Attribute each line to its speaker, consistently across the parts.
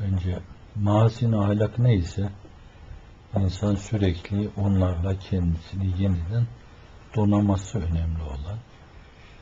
Speaker 1: Bence mazin ahlak neyse insan sürekli onlarla kendisini yeniden donaması önemli olan.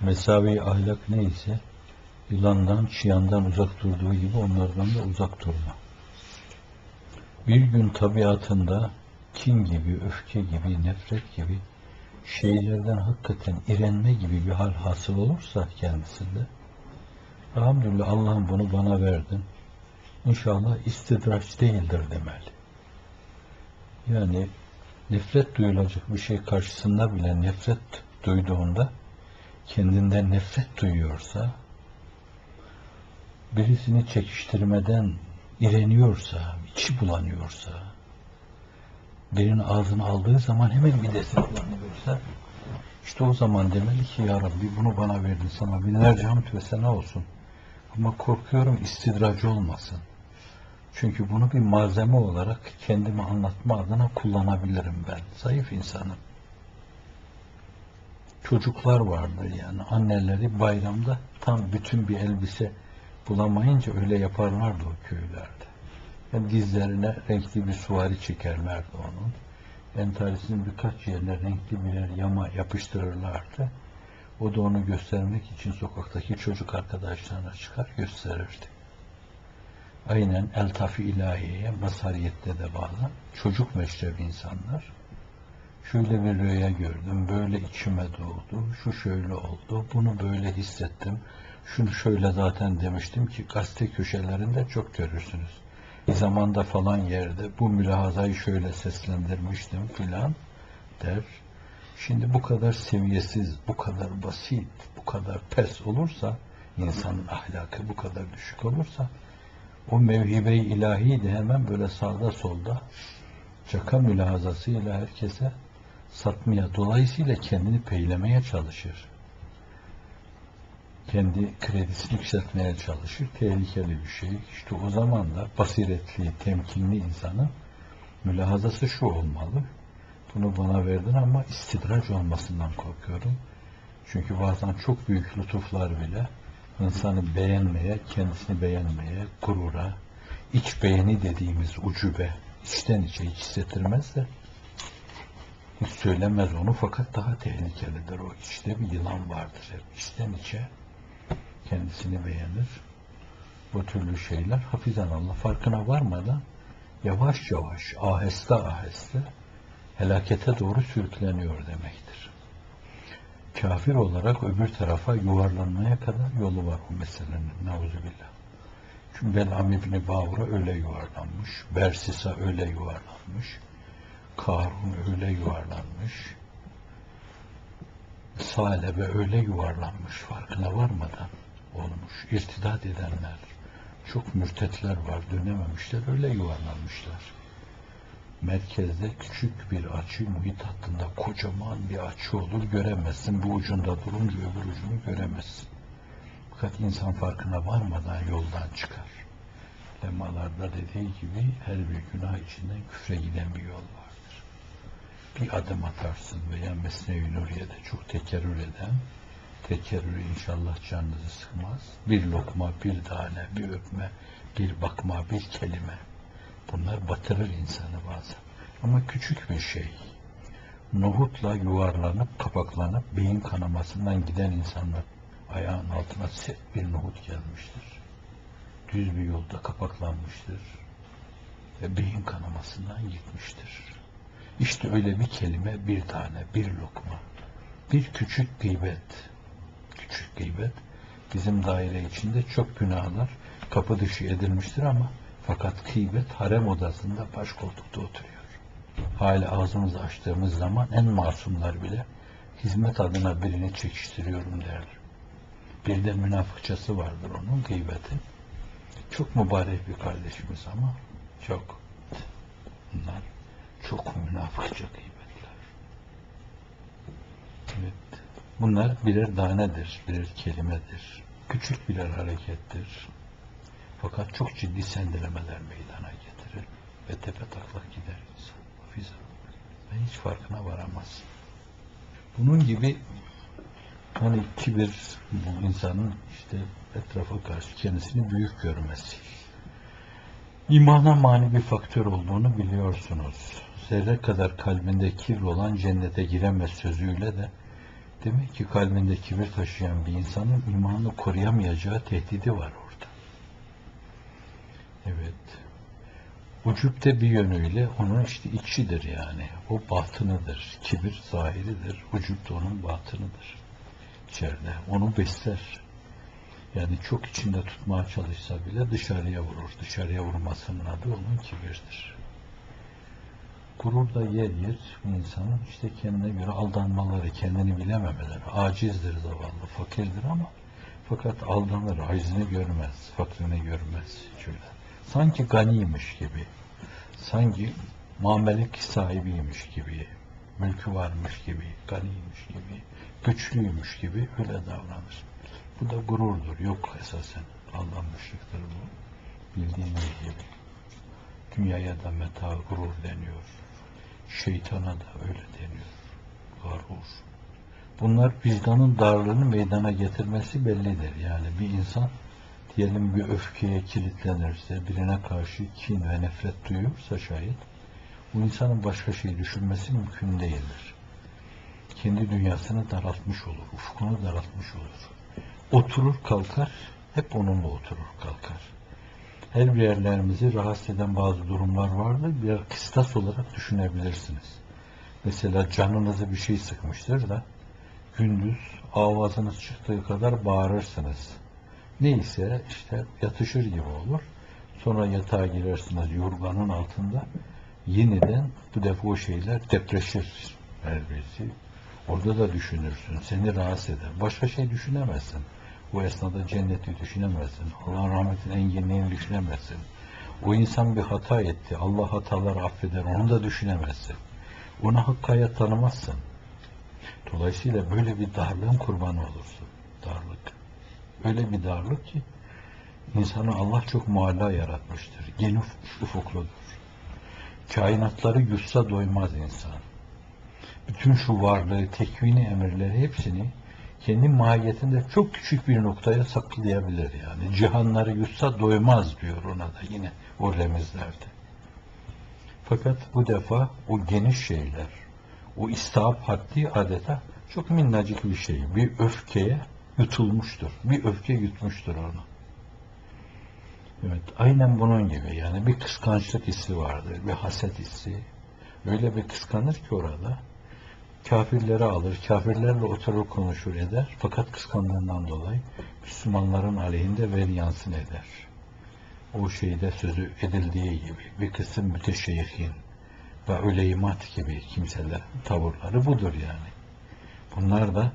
Speaker 1: Mesavi ahlak neyse yılandan, çıyandan uzak durduğu gibi onlardan da uzak durma. Bir gün tabiatında kin gibi, öfke gibi, nefret gibi şeylerden hakikaten irenme gibi bir hal hasıl olursa kendisinde elhamdülillah Allah'ım bunu bana verdin. İnşallah istidraç değildir demeli. Yani nefret duyulacak bir şey karşısında bile nefret duyduğunda kendinden nefret duyuyorsa birisini çekiştirmeden ireniyorsa, içi bulanıyorsa birinin ağzını aldığı zaman hemen midesi bulanıyorsa işte o zaman demeli ki ya Rabbi bunu bana verdin sana binlerce hamd ve sena olsun. Ama korkuyorum istidracı olmasın. Çünkü bunu bir malzeme olarak kendimi anlatma adına kullanabilirim ben. Zayıf insanım. Çocuklar vardır yani anneleri bayramda tam bütün bir elbise bulamayınca öyle yaparlardı o köylerde. Hem dizlerine renkli bir suvari çekerlerdi onun. Entarisinin birkaç yerine renkli birer yama yapıştırırlardı. O da onu göstermek için sokaktaki çocuk arkadaşlarına çıkar gösterirdi. Aynen eltafi ilahiyeye mazhariyette de bağlı. Çocuk meşrebi insanlar. Şöyle bir rüya gördüm, böyle içime doğdu, şu şöyle oldu, bunu böyle hissettim, şunu şöyle zaten demiştim ki gazete köşelerinde çok görürsünüz. Bir zamanda falan yerde bu mülahazayı şöyle seslendirmiştim filan der. Şimdi bu kadar seviyesiz, bu kadar basit, bu kadar pes olursa, insanın ahlakı bu kadar düşük olursa, o mevhibe-i ilahi de hemen böyle sağda solda çaka mülahazasıyla herkese satmaya, dolayısıyla kendini peylemeye çalışır. Kendi kredisini yükseltmeye çalışır. Tehlikeli bir şey. İşte o zaman da basiretli, temkinli insanın mülahazası şu olmalı. Bunu bana verdin ama istidraç olmasından korkuyorum. Çünkü bazen çok büyük lütuflar bile insanı beğenmeye, kendisini beğenmeye, gurura, iç beğeni dediğimiz ucube, içten içe hiç hissettirmez de hiç söylemez onu fakat daha tehlikelidir o. İçte bir yılan vardır hep. İçten içe kendisini beğenir. Bu türlü şeyler hafizan Allah farkına varmadan yavaş yavaş, aheste aheste helakete doğru sürükleniyor demektir. Kafir olarak öbür tarafa yuvarlanmaya kadar yolu var bu meselenin. Nauzubillah. Çünkü Belam İbni Bağur'a öyle yuvarlanmış. Bersis'a öyle yuvarlanmış. Karun öyle yuvarlanmış. Salebe öyle yuvarlanmış farkına varmadan olmuş. İrtidat edenler, çok mürtetler var, dönememişler, öyle yuvarlanmışlar. Merkezde küçük bir açı, muhit hattında kocaman bir açı olur, göremezsin. Bu ucunda durunca öbür ucunu göremezsin. Fakat insan farkına varmadan yoldan çıkar. Lemalarda dediği gibi her bir günah içinden küfre giden bir yol vardır. Bir adım atarsın veya Mesne-i Nuriye'de çok tekerrür eden, tekerrürü inşallah canınızı sıkmaz. Bir lokma, bir tane, bir öpme, bir bakma, bir kelime. Bunlar batırır insanı bazen. Ama küçük bir şey. Nohutla yuvarlanıp, kapaklanıp, beyin kanamasından giden insanlar ayağın altına sert bir nohut gelmiştir. Düz bir yolda kapaklanmıştır. Ve beyin kanamasından gitmiştir. İşte öyle bir kelime, bir tane, bir lokma. Bir küçük gıybet. Küçük gıybet. Bizim daire içinde çok günahlar kapı dışı edilmiştir ama fakat gıybet harem odasında baş koltukta oturuyor. Hala ağzımızı açtığımız zaman en masumlar bile hizmet adına birini çekiştiriyorum derler. Bir de münafıkçası vardır onun gıybetin. Çok mübarek bir kardeşimiz ama çok. Bunlar çok münafıkça gıybetler. Evet. Bunlar birer danedir, birer kelimedir. Küçük birer harekettir. Fakat çok ciddi sendelemeler meydana getirir ve tepe taklak gider insan. Hafize. Ve hiç farkına varamaz. Bunun gibi hani kibir bu insanın işte etrafa karşı kendisini büyük görmesi. İmana mani bir faktör olduğunu biliyorsunuz. Zerre kadar kalbinde kibir olan cennete giremez sözüyle de demek ki kalbinde kibir taşıyan bir insanın imanı koruyamayacağı tehdidi var Evet. Ucupte bir yönüyle onun işte içidir yani. O batınıdır. Kibir zahiridir. Ucup da onun batınıdır. İçeride. Onu besler. Yani çok içinde tutmaya çalışsa bile dışarıya vurur. Dışarıya vurmasının adı onun kibirdir. Gurur da yer yer insanın işte kendine göre aldanmaları, kendini bilememeleri. Acizdir zavallı, fakirdir ama fakat aldanır, acizini görmez, fakrini görmez. Şöyle. Sanki ganiymiş gibi, sanki mamelik sahibiymiş gibi, mülkü varmış gibi, ganiymiş gibi, güçlüymüş gibi öyle davranır. Bu da gururdur. Yok esasen. Aldanmışlıktır bu. Bildiğiniz gibi. Dünyaya da meta gurur deniyor. Şeytana da öyle deniyor. Garur. Bunlar vicdanın darlığını meydana getirmesi bellidir. Yani bir insan diyelim bir öfkeye kilitlenirse, birine karşı kin ve nefret duyuyorsa şayet, bu insanın başka şey düşünmesi mümkün değildir. Kendi dünyasını daraltmış olur, ufkunu daraltmış olur. Oturur kalkar, hep onunla oturur kalkar. Her bir yerlerimizi rahatsız eden bazı durumlar vardır. Bir kıstas olarak düşünebilirsiniz. Mesela canınızı bir şey sıkmıştır da gündüz avazınız çıktığı kadar bağırırsınız. Neyse işte yatışır gibi olur. Sonra yatağa girersiniz yorganın altında. Yeniden bu defa o şeyler depreşir her birisi. Orada da düşünürsün. Seni rahatsız eder. Başka şey düşünemezsin. Bu esnada cenneti düşünemezsin. Allah'ın rahmetinin enginliğini düşünemezsin. O insan bir hata etti. Allah hataları affeder. Onu da düşünemezsin. Ona hakkı hayat tanımazsın. Dolayısıyla böyle bir darlığın kurbanı olursun. Darlık. Öyle bir darlık ki insanı Allah çok mualla yaratmıştır. Geniş ufukludur. Kainatları yutsa doymaz insan. Bütün şu varlığı, tekvini emirleri hepsini kendi mahiyetinde çok küçük bir noktaya saklayabilir yani. Cihanları yutsa doymaz diyor ona da yine o remizlerde. Fakat bu defa o geniş şeyler, o istihap haddi adeta çok minnacık bir şey. Bir öfkeye yutulmuştur. Bir öfke yutmuştur onu. Evet, aynen bunun gibi yani bir kıskançlık hissi vardır, bir haset hissi. Öyle bir kıskanır ki orada, kafirleri alır, kafirlerle oturur konuşur eder. Fakat kıskandığından dolayı Müslümanların aleyhinde veryansın eder. O şeyde sözü edildiği gibi bir kısım müteşeyhin ve öleymat gibi kimseler tavırları budur yani. Bunlar da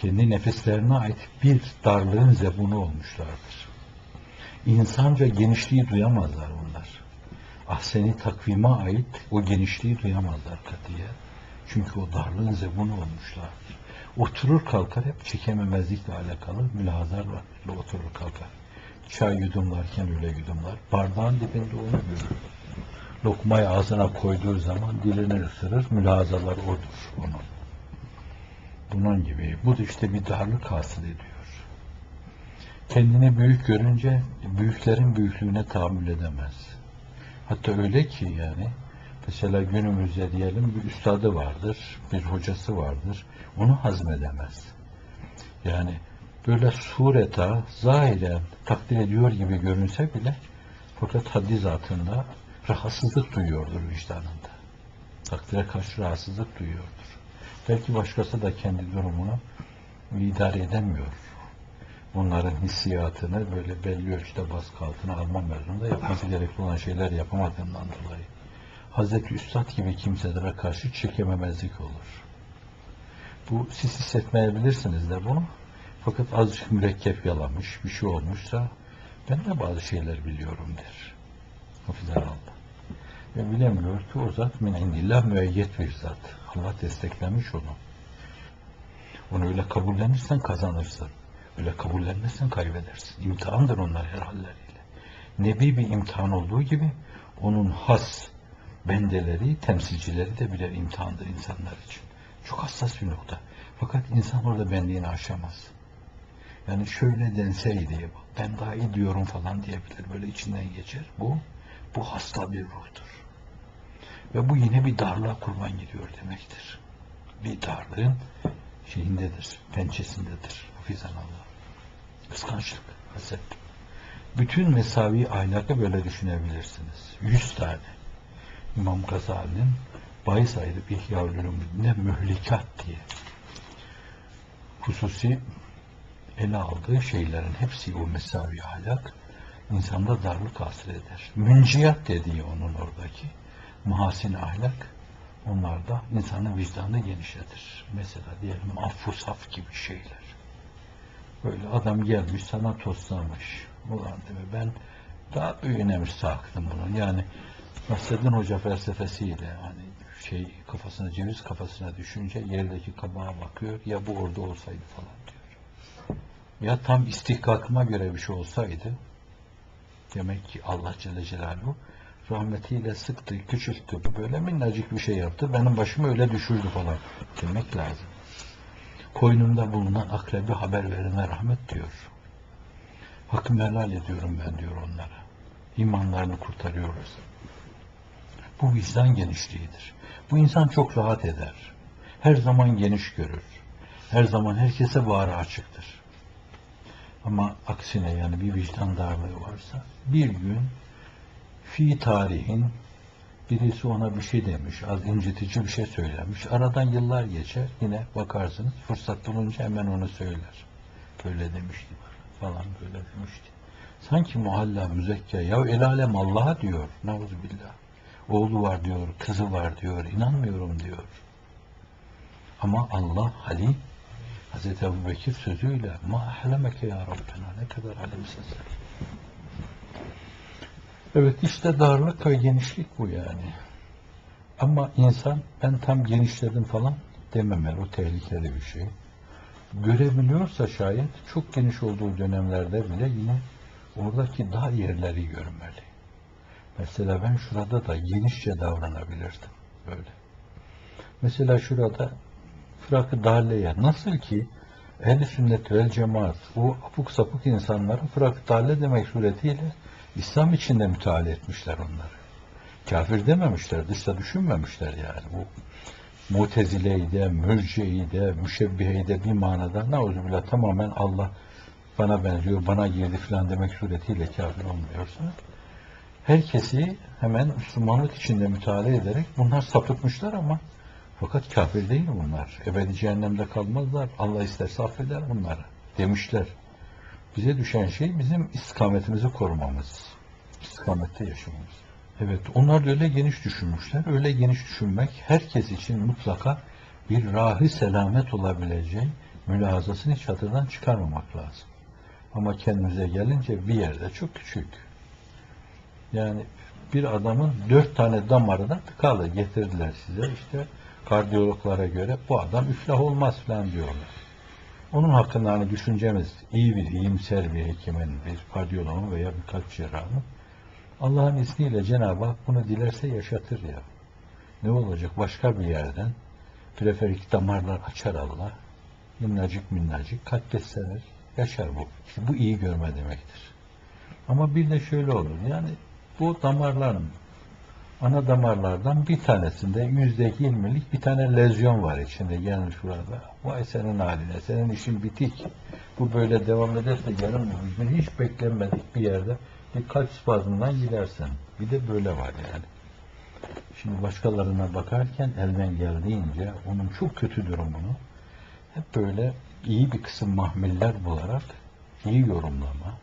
Speaker 1: kendi nefislerine ait bir darlığın zebunu olmuşlardır. İnsanca genişliği duyamazlar bunlar. Ahseni takvime ait o genişliği duyamazlar katiye. Çünkü o darlığın zebunu olmuşlardır. Oturur kalkar hep çekememezlikle alakalı mülahazarla oturur kalkar. Çay yudumlarken öyle yudumlar. Bardağın dibinde onu görür. Lokmayı ağzına koyduğu zaman dilini ısırır. Mülahazalar odur onun. Bunun gibi. Bu da işte bir darlık hasıl ediyor. Kendini büyük görünce büyüklerin büyüklüğüne tahammül edemez. Hatta öyle ki yani Mesela günümüzde diyelim bir üstadı vardır, bir hocası vardır. Onu hazmedemez. Yani böyle sureta, zahiren takdir ediyor gibi görünse bile fakat haddi zatında rahatsızlık duyuyordur vicdanında. Takdire karşı rahatsızlık duyuyordur. Belki başkası da kendi durumunu idare edemiyor. Onların hissiyatını böyle belli ölçüde baskı altına alma mevzunda yapması gerekli olan şeyler yapamadığından dolayı. Hazreti Üstad gibi kimselere karşı çekememezlik olur. Bu siz hissetmeyebilirsiniz de bunu. Fakat azıcık mürekkep yalamış, bir şey olmuşsa ben de bazı şeyler biliyorum der. Hafizan Allah. Ve bilemiyor ki o zat min indillah müeyyet bir zat. Allah desteklemiş onu. Onu öyle kabullenirsen kazanırsın. Öyle kabullenmezsen kaybedersin. İmtihandır onlar her halleriyle. Nebi bir imtihan olduğu gibi onun has, bendeleri, temsilcileri de birer imtihandır insanlar için. Çok hassas bir nokta. Fakat insan orada benliğini aşamaz. Yani şöyle denseydi, ben daha iyi diyorum falan diyebilir. Böyle içinden geçer. Bu Bu hasta bir ruhtur. Ve bu yine bir darlığa kurban gidiyor demektir. Bir darlığın şeyindedir, pençesindedir. Hafizan Allah. Kıskançlık, haset. Bütün mesavi ahlakı böyle düşünebilirsiniz. Yüz tane. İmam Gazali'nin bahis ayırıp İhya Ulumü'nde mühlikat diye hususi ele aldığı şeylerin hepsi o mesavi ahlak insanda darlık hasıl eder. Münciyat dediği onun oradaki mahasin ahlak onlarda insanın vicdanını genişletir. Mesela diyelim affu saf gibi şeyler. Böyle adam gelmiş sana toslamış. Ulan değil mi? Ben daha büyüğüne müstahaktım bunun. Yani Nasreddin Hoca felsefesiyle hani şey kafasına ceviz kafasına düşünce yerdeki kabağa bakıyor ya bu orada olsaydı falan diyor. Ya tam istihkakıma göre bir şey olsaydı demek ki Allah Celle Celaluhu rahmetiyle sıktı, küçülttü. Böyle minnacık bir şey yaptı. Benim başımı öyle düşürdü falan demek lazım. Koynumda bulunan akrebi haber verene rahmet diyor. Hakkımı helal ediyorum ben diyor onlara. İmanlarını kurtarıyoruz. Bu vicdan genişliğidir. Bu insan çok rahat eder. Her zaman geniş görür. Her zaman herkese bağrı açıktır. Ama aksine yani bir vicdan darlığı varsa bir gün fi tarihin birisi ona bir şey demiş, az incitici bir şey söylemiş. Aradan yıllar geçer, yine bakarsınız fırsat bulunca hemen onu söyler. Böyle demişti falan böyle demişti. Sanki muhalla müzekke ya el alem Allah'a diyor. Nauzubillah. Oğlu var diyor, kızı var diyor, inanmıyorum diyor. Ama Allah Halim Hz. Ebu Bekir sözüyle ma ahlemeke ya Rabbena ne kadar alimsin sen. Evet işte darlık ve genişlik bu yani. Ama insan ben tam genişledim falan dememeli. O tehlikeli bir şey. Görebiliyorsa şayet çok geniş olduğu dönemlerde bile yine oradaki dar yerleri görmeli. Mesela ben şurada da genişçe davranabilirdim. Böyle. Mesela şurada fırakı darleye nasıl ki ehl sünnet vel cemaat o apuk sapık insanları fırakı darle demek suretiyle İslam içinde müteala etmişler onları. Kafir dememişler, dışta düşünmemişler yani. Bu Mutezile'yi de, Mürciye'yi de, Müşebbihe'yi de bir manada nauzubillah tamamen Allah bana benziyor, bana girdi falan demek suretiyle kafir olmuyorsa herkesi hemen Müslümanlık içinde müteala ederek bunlar sapıtmışlar ama fakat kafir değil bunlar. Ebedi cehennemde kalmazlar. Allah isterse affeder bunları demişler. Bize düşen şey bizim istikametimizi korumamız. İstikamette yaşamamız. Evet, onlar da öyle geniş düşünmüşler. Öyle geniş düşünmek herkes için mutlaka bir rahi selamet olabileceği mülazasını hiç hatırdan çıkarmamak lazım. Ama kendimize gelince bir yerde çok küçük. Yani bir adamın dört tane damarı da tıkalı getirdiler size. İşte kardiyologlara göre bu adam iflah olmaz falan diyorlar. Onun hakkında hani düşüncemiz iyi bir, iyimser bir hekimin, bir kardiyologun veya bir kalp cerrahının Allah'ın izniyle Cenab-ı Hak bunu dilerse yaşatır ya. Ne olacak? Başka bir yerden preferik damarlar açar Allah. Minnacık minnacık kalp beslenir. Yaşar bu. İşte bu iyi görme demektir. Ama bir de şöyle olur. Yani bu damarların ana damarlardan bir tanesinde yüzde yirmilik bir tane lezyon var içinde gelmiş burada. Vay senin haline, senin işin bitik. Bu böyle devam ederse yarın bir gün hiç beklenmedik bir yerde bir kalp spazmından gidersen. Bir de böyle var yani. Şimdi başkalarına bakarken elden geldiğince onun çok kötü durumunu hep böyle iyi bir kısım mahmiller bularak iyi yorumlama,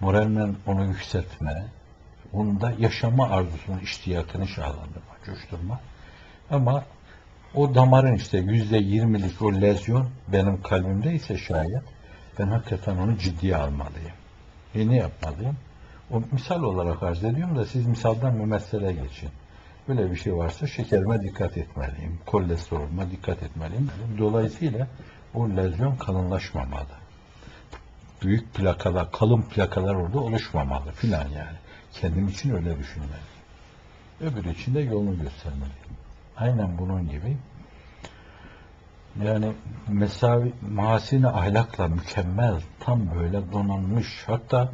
Speaker 1: moralmen onu yükseltme, onda yaşama arzusunu, iştiyakını şahlandırma, coşturma. Ama o damarın işte yüzde yirmilik o lezyon benim kalbimde ise şayet ben hakikaten onu ciddiye almalıyım. E ne yapmalıyım? O misal olarak arz ediyorum da siz misaldan mümessele geçin. Böyle bir şey varsa şekerime dikkat etmeliyim, kolesterolüme dikkat etmeliyim. Dolayısıyla o lezyon kalınlaşmamalı. Büyük plakalar, kalın plakalar orada oluşmamalı filan yani. Kendim için öyle düşünmeliyim. Öbür için de yolunu göstermeliyim. Aynen bunun gibi yani mesavi, mahasine ahlakla mükemmel, tam böyle donanmış, hatta